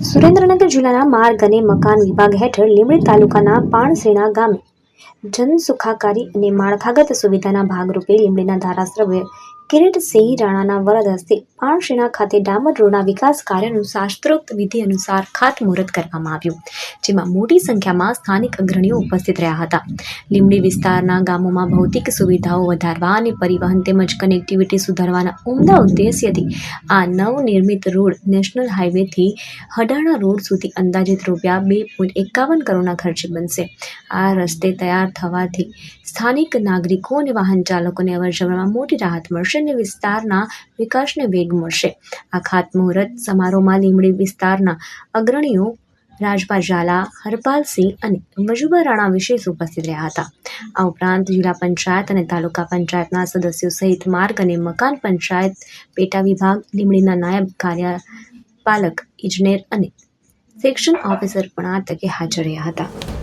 સુરેન્દ્રનગર જિલ્લાના માર્ગ અને મકાન વિભાગ હેઠળ લીંબડી તાલુકાના પાણસેણા ગામે જન સુખાકારી અને માળખાગત સુવિધાના ભાગરૂપે લીંબડીના ધારાસભ્ય કિરીટસિંહ રાણાના વરદ હસ્તે પાણશેણા ખાતે ડામર રોડના વિકાસ કાર્યનું શાસ્ત્રોક્ત વિધિ અનુસાર ખાતમુહૂર્ત કરવામાં આવ્યું, જેમાં મોટી સંખ્યામાં સ્થાનિક અગ્રણીઓ ઉપસ્થિત રહ્યા હતા. લીંબડી વિસ્તારના ગામોમાં ભૌતિક સુવિધાઓ વધારવા અને પરિવહન તેમજ કનેક્ટિવિટી સુધારવાના ઉમદા ઉદ્દેશ્યથી આ નવનિર્મિત રોડ નેશનલ હાઈવેથી હડાણા રોડ સુધી અંદાજિત રૂપિયા બે પોઈન્ટ એકાવન કરોડના ખર્ચે બનશે. આ રસ્તે તૈયાર થવાથી સ્થાનિક નાગરિકો અને વાહન ચાલકોને અવરજવરમાં મોટી રાહત મળશે. અને વિસ્તારના વિકાસને વેગ મળશે. આ ખાતમુહૂર્ત સમારોહમાં લીંબડી વિસ્તારના અગ્રણીઓ રાજભા ઝાલા હરપાલસિંહ અને મજુબા રાણા વિશેષ ઉપસ્થિત રહ્યા હતા. આ ઉપરાંત જિલ્લા પંચાયત અને તાલુકા પંચાયતના સદસ્યો સહિત માર્ગ અને મકાન પંચાયત, પેટા વિભાગ લીમડીના નાયબ કાર્યપાલક, ઇજનેર અને સેક્શન ઓફિસર પણ આ તકે હાજર રહ્યા હતા.